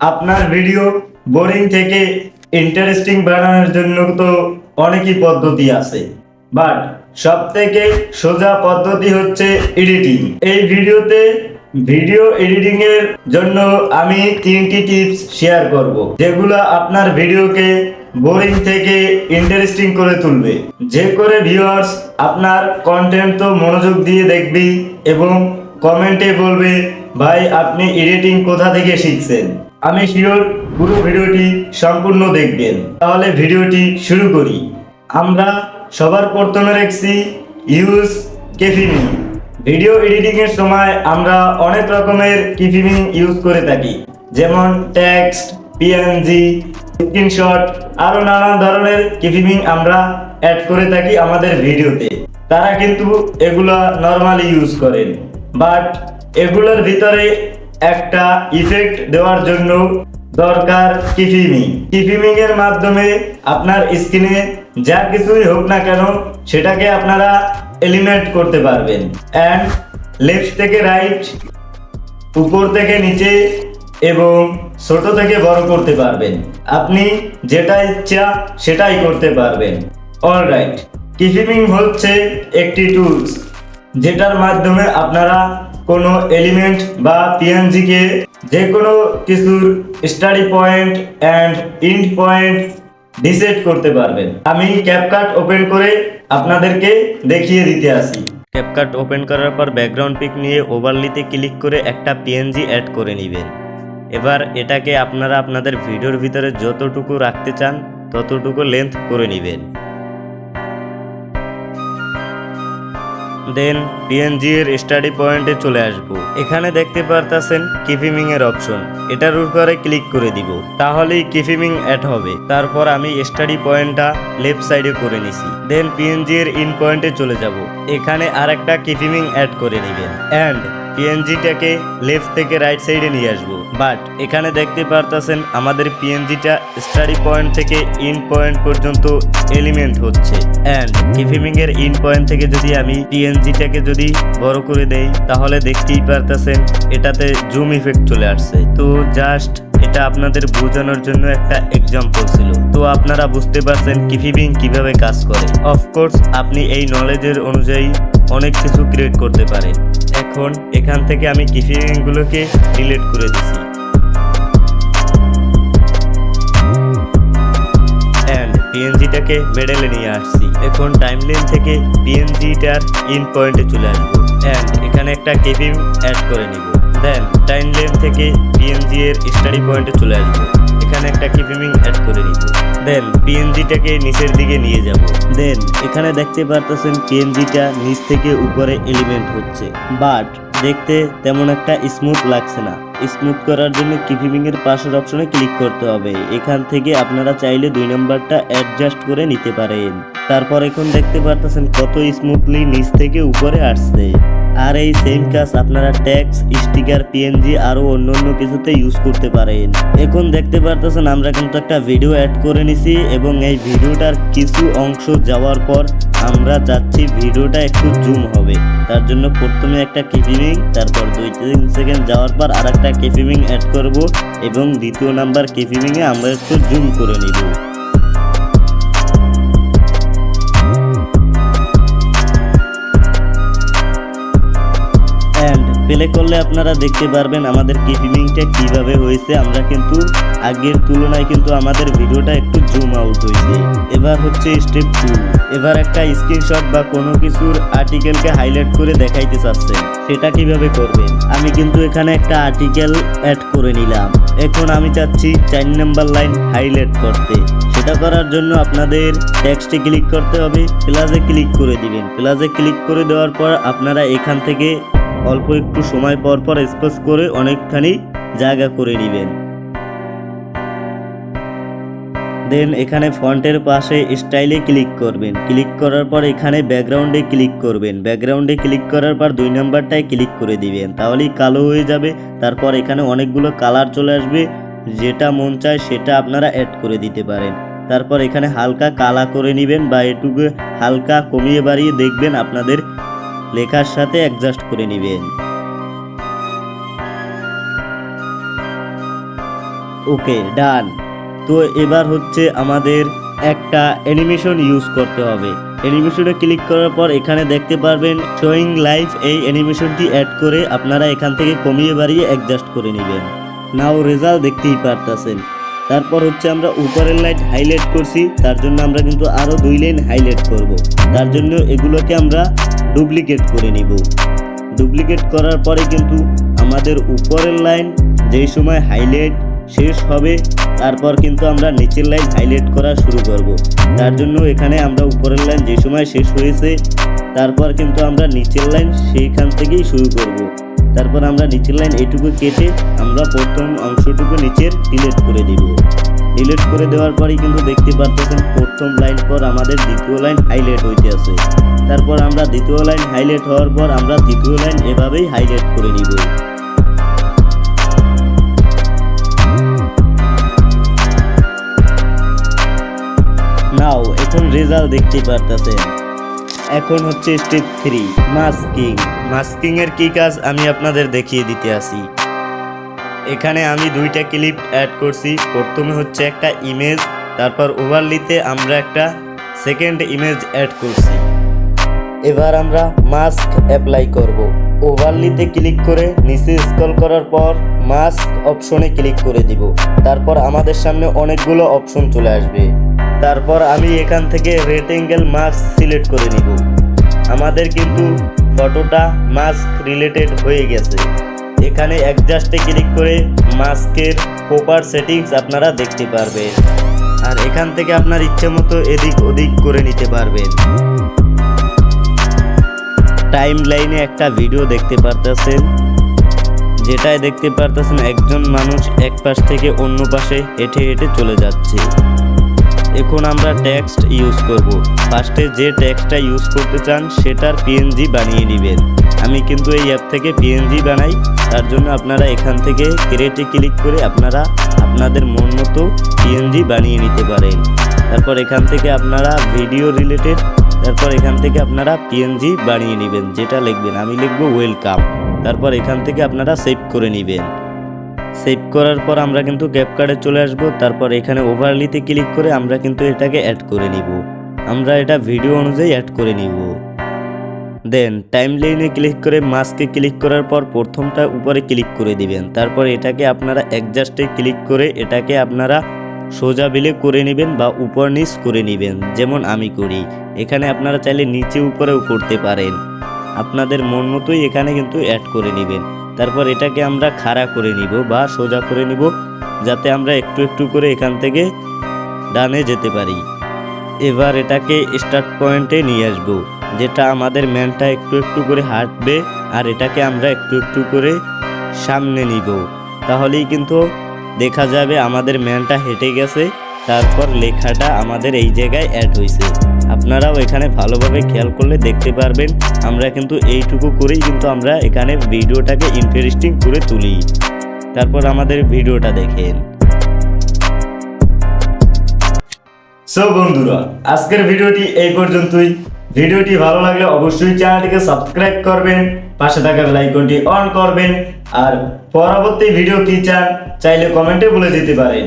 আপনার video boring থেকে interesting বানানোর জন্য তো অনেকই পদ্ধতি আছে। বাট সব থেকে সোজা পদ্ধতি হচ্ছে এডিটিং এই ভিডিওতে ভিডিও এডিটিং এর জন্য আমি তিনটি টিপস শেয়ার করব, যেগুলো আপনার ভিডিওকে বোরিং থেকে ইন্টারেস্টিং করে তুলবে। যে করে ভিউয়ার্স আপনার কন্টেন্ট তো মনোযোগ দিয়ে দেখবি এবং কমেন্টে বলবে, ভাই, আপনি এডিটিং কোথা থেকে শিখছেন? আমি শিওর পুরো ভিডিওটি সম্পূর্ণ দেখবেন। তাহলে ভিডিওটি শুরু করি। আমরা সবার প্রথমে রাখছি ইউজ কেফিমি ভিডিও এডিটিং এর সময় আমরা অনেক রকমের কিফিমিং ইউজ করে থাকি। যেমন টেক্সট, পিএনজি, স্ক্রিনশট আরও নানান ধরনের কিফিমিং আমরা অ্যাড করে থাকি আমাদের ভিডিওতে। তারা কিন্তু এগুলা নর্মালি ইউজ করেন। বাট এগুলোর ভিতরে একটা ইফেক্ট দেওয়ার জন্য দরকার কিফিমিং কিফিমিং এর মাধ্যমে আপনার স্ক্রিনে যা কিছুই হোক না কেন সেটাকে আপনারা এলিমেন্ট করতে পারবেন। অ্যান্ড লেফট থেকে রাইট উপর থেকে নিচে এবং ছোট থেকে বড় করতে পারবেন। আপনি যেটা ইচ্ছা সেটাই করতে পারবেন। অল রাইট কিফিমিং হচ্ছে একটি টুলস যেটার মাধ্যমে আপনারা কোনো এলিমেন্ট বা পিএনজিকে যে কোনো কিছুর start point and end point ডিসেট করতে পারবেন। আমি ক্যাপকাট ওপেন করে আপনাদেরকে দেখিয়ে দিতে আসি। ক্যাপকাট ওপেন করার পর ব্যাকগ্রাউন্ড পিক নিয়ে ওভারলিতে ক্লিক করে একটা পিএনজি অ্যাড করে নেবেন। এবার এটাকে আপনারা আপনাদের ভিডিওর ভিতরে যতটুকু রাখতে চান, ততটুকু লেন্থ করে নেবেন। দেন পিএনজি এর স্টাডি পয়েন্টে চলে আসব। এখানে দেখতে পারতাছেন কিফিমিং এর অপশন এটার উপরে ক্লিক করে দিব। তাহলেই কিফিমিং অ্যাড হবে। তারপর আমি স্টাডি পয়েন্টটা লেফট সাইডে করে নিছি। দেন পিএনজি এর ইন পয়েন্টে চলে যাব। এখানে আরেকটা কিফিমিং অ্যাড করে নেবেন। অ্যান্ড পিএনজিটাকে লেফট থেকে রাইট সাইডে নিয়ে আসব। বাট এখানে দেখতে পারতাছেন আমাদের পিএনজিটা স্টাডি পয়েন্ট থেকে ইন পয়েন্ট পর্যন্ত এলিমেন্ট হচ্ছে। অ্যান্ড কিফিমিং এর ইন পয়েন্ট থেকে যদি আমি পিএনজিটাকে যদি বড় করে দেই, তাহলে দেখতেই পারতাছেন এটাতে জুম ইফেক্ট চলে আসছে। তো জাস্ট এটা আপনাদের বোঝানোর জন্য একটা এক্সাম্পল ছিল। তো আপনারা বুঝতে পারছেন কিফিবিং কীভাবে কাজ করে। অফকোর্স আপনি এই নলেজের অনুযায়ী অনেক কিছু ক্রিয়েট করতে পারেন। এখন এখান থেকে আমি কিফিবিং গুলোকে ডিলিট করে দিছি। পিএনজিটাকে মেডেলে নিয়ে আসছি। এখন টাইমলাইন থেকে পিএনজিটার ইন পয়েন্টে চলে আসব। অ্যান্ড এখানে একটা কেপিং অ্যাড করে নিব। দেন টাইমলাইন থেকে পিএনজি এর স্টাডি পয়েন্টে চলে আসব। এখানে একটা কিপিমিং অ্যাড করে নিব দেন পিএনজিটাকে নিচের দিকে নিয়ে যাব। দেন এখানে দেখতে পারতেছেন পিএনজিটা নিচ থেকে উপরে এলিমেন্ট হচ্ছে। বাট দেখতে তেমন একটা স্মুথ লাগছে না। স্মুথ করার জন্য কিপিমিং এর পাশের অপশনে ক্লিক করতে হবে। এখান থেকে আপনারা চাইলে দুই নম্বরটা অ্যাডজাস্ট করে নিতে পারেন। তারপর এখন দেখতে পারতেছেন কত স্মুথলি নিচ থেকে উপরে আসছে। আর এই সেম কাজ আপনারা ট্যাক্স স্টিকার পিএনজি আরও অন্য অন্য কিছুতে ইউজ করতে পারেন। এখন দেখতে পারতেছেন, আমরা কিন্তু একটা ভিডিও অ্যাড করে নিছি এবং এই ভিডিওটার কিছু অংশ যাওয়ার পর আমরা চাচ্ছি ভিডিওটা একটু জুম হবে। তার জন্য প্রথমে একটা কিপিমিং তারপর দুই তিন সেকেন্ড যাওয়ার পর আর একটা কিপিমিং অ্যাড করব এবং দ্বিতীয় নাম্বার কিপিমিংয়ে আমরা একটু জুম করে নিব। প্লে করলে আপনারা দেখতে পারবেন আমাদের কিপিমিংটা কীভাবে হয়েছে। আমরা কিন্তু আগের তুলনায় কিন্তু আমাদের ভিডিওটা একটু জুম আউট হয়েছে। এবার হচ্ছে স্টেপ টু এবার একটা স্ক্রিনশট বা কোনো কিছুর আর্টিকেলকে হাইলাইট করে দেখাইতে চাচ্ছেন। সেটা কীভাবে করবেন? আমি কিন্তু এখানে একটা আর্টিকেল অ্যাড করে নিলাম। এখন আমি চাচ্ছি চার নাম্বার লাইন হাইলাইট করতে। সেটা করার জন্য আপনাদের টেক্সটে ক্লিক করতে হবে। প্লাসে ক্লিক করে দিবেন। প্লাসে ক্লিক করে দেওয়ার পর আপনারা এখান থেকে অল্প একটু সময় পর পর স্পেস করে অনেকখানি জায়গা করে নেবেন। দেন এখানে ফন্টের পাশে স্টাইলে ক্লিক করবেন। ক্লিক করার পর এখানে ব্যাকগ্রাউন্ডে ক্লিক করবেন। ব্যাকগ্রাউন্ডে ক্লিক করার পর দুই নাম্বারটায় ক্লিক করে দিবেন। তাহলেই কালো হয়ে যাবে। তারপর এখানে অনেকগুলো কালার চলে আসবে। যেটা মন চায় সেটা আপনারা অ্যাড করে দিতে পারেন। তারপর এখানে হালকা কালা করে নেবেন বা এটুকু হালকা কমিয়ে বাড়িয়ে দেখবেন আপনাদের লেখার সাথে অ্যাডজাস্ট করে নেবেন। ওকে ডান তো এবার হচ্ছে আমাদের একটা অ্যানিমেশন ইউজ করতে হবে। অ্যানিমেশনে ক্লিক করার পর এখানে দেখতে পারবেন শোয়িং লাইভ এই অ্যানিমেশনটি অ্যাড করে আপনারা এখান থেকে কমিয়ে বাড়িয়ে অ্যাডজাস্ট করে নেবেন। নাও রেজাল্ট দেখতেই পারতেছেন। তারপর হচ্ছে আমরা উপরের লাইট হাইলাইট করছি, তার জন্য আমরা কিন্তু আরও দুই লাইন হাইলাইট করব। তার জন্য এগুলোকে আমরা ডুপ্লিকেট করে নিব। ডুপ্লিকেট করার পরে কিন্তু আমাদের উপরের লাইন যেই সময় হাইলাইট শেষ হবে, তারপর কিন্তু আমরা নিচের লাইন হাইলাইট করা শুরু করব। তার জন্য এখানে আমরা উপরের লাইন যে সময় শেষ হয়েছে, তারপর কিন্তু আমরা নিচের লাইন সেইখান থেকেই শুরু করব। তারপর আমরা নিচের লাইন এটুকু কেটে আমরা প্রথম অংশটুকু নিচের ডিলিট করে দিব। ডিলিট করে দেওয়ার পরেই কিন্তু দেখতে পারতেছেন প্রথম লাইন পর আমাদের দ্বিতীয় লাইন হাইলাইট হইতে আছে। তারপর আমরা দ্বিতীয় লাইন হাইলাইট হওয়ার পর আমরা তৃতীয় লাইন এভাবেই হাইলাইট করে নিব। নাও এখন রেজাল্ট দেখতে পারতেছেন। এখন হচ্ছে স্টেপ থ্রি মাস্কিং মাস্কিং এর কি কাজ আমি আপনাদের দেখিয়ে দিতে আসি। এখানে আমি দুইটা ক্লিপ অ্যাড করছি। প্রথমে হচ্ছে একটা ইমেজ তারপর ওভারলিতে আমরা একটা সেকেন্ড ইমেজ অ্যাড করছি। এবার আমরা মাস্ক অ্যাপ্লাই করব। ওভারলিতে ক্লিক করে নিচে স্ক্রল করার পর মাস্ক অপশনে ক্লিক করে দিব। তারপর আমাদের সামনে অনেকগুলো অপশন চলে আসবে। তারপর আমি এখান থেকে রেক্টেঙ্গেল মাস্ক সিলেক্ট করে নিব। আমাদের কিন্তু ফটোটা মাস্ক রিলেটেড হয়ে গেছে। এখানে অ্যাডজাস্টে ক্লিক করে মাস্কের প্রপার সেটিংস আপনারা দেখতে পারবেন। আর এখান থেকে আপনার ইচ্ছে মতো এদিক ওদিক করে নিতে পারবেন। টাইম লাইনে একটা ভিডিও দেখতে পারতেছেন। যেটাই দেখতে পারতেছেন একজন মানুষ এক পাশ থেকে অন্য পাশে হেঁটে হেঁটে চলে যাচ্ছে। এখন আমরা টেক্সট ইউজ করব। ফার্স্টে যে টেক্সটটা ইউজ করতে চান, সেটার পিএনজি বানিয়ে নেবেন। আমি কিন্তু এই অ্যাপ থেকে পিএনজি বানাই, তার জন্য আপনারা এখান থেকে ক্রিয়েটে ক্লিক করে আপনারা আপনাদের মন মতো পিএনজি বানিয়ে নিতে পারেন। তারপর এখান থেকে আপনারা ভিডিও রিলেটেড তারপর এখান থেকে আপনারা পিএনজি বানিয়ে নেবেন, যেটা লিখবেন। আমি লিখব ওয়েলকাম তারপর এখান থেকে আপনারা সেভ করে নেবেন। সেভ করার পর আমরা কিন্তু গ্যাপ কার্ডে চলে আসব। তারপর এখানে ওভারলিতে ক্লিক করে আমরা কিন্তু এটাকে অ্যাড করে নিব। আমরা এটা ভিডিও অনুযায়ী অ্যাড করে নিব। দেন টাইম লাইনে ক্লিক করে মাস্কে ক্লিক করার পর প্রথমটা উপরে ক্লিক করে দিবেন। তারপর এটাকে আপনারা অ্যাডজাস্টে ক্লিক করে এটাকে আপনারা সোজা বিলে করে নেবেন বা উপর নিচ করে নেবেন, যেমন আমি করি। এখানে আপনারা চাইলে নিচে, উপরেও করতে পারেন। আপনাদের মন মতোই এখানে কিন্তু অ্যাড করে নেবেন। তারপর এটাকে আমরা খাড়া করে নিব বা সোজা করে নিব, যাতে আমরা একটু একটু করে এখান থেকে ডানে যেতে পারি। এবার এটাকে স্টার্ট পয়েন্টে নিয়ে আসব, যেটা আমাদের ম্যানটা একটু একটু করে হাঁটবে আর এটাকে আমরা একটু একটু করে সামনে নিব। তাহলেই কিন্তু দেখা যাবে আমাদের ম্যানটা হেঁটে গেছে, তারপর লেখাটা আমাদের এই জায়গায় অ্যাড হয়েছে আপনারাও এখানে ভালোভাবে খেয়াল করলে দেখতে পারবেন। আমরা কিন্তু এইটুকু করেই কিন্তু আমরা এখানে ভিডিওটাকে ইন্টারেস্টিং করে তুলি। তারপর আমাদের ভিডিওটা দেখেন। সো বন্ধুরা, আজকের ভিডিওটি এই পর্যন্তই। ভিডিওটি ভালো লাগলে অবশ্যই চ্যানেলটিকে সাবস্ক্রাইব করবেন, পাশে থাকা লাইকনটি অন করবেন, আর পরবর্তী ভিডিও কি চান, চাইলে কমেন্টে বলে দিতে পারেন।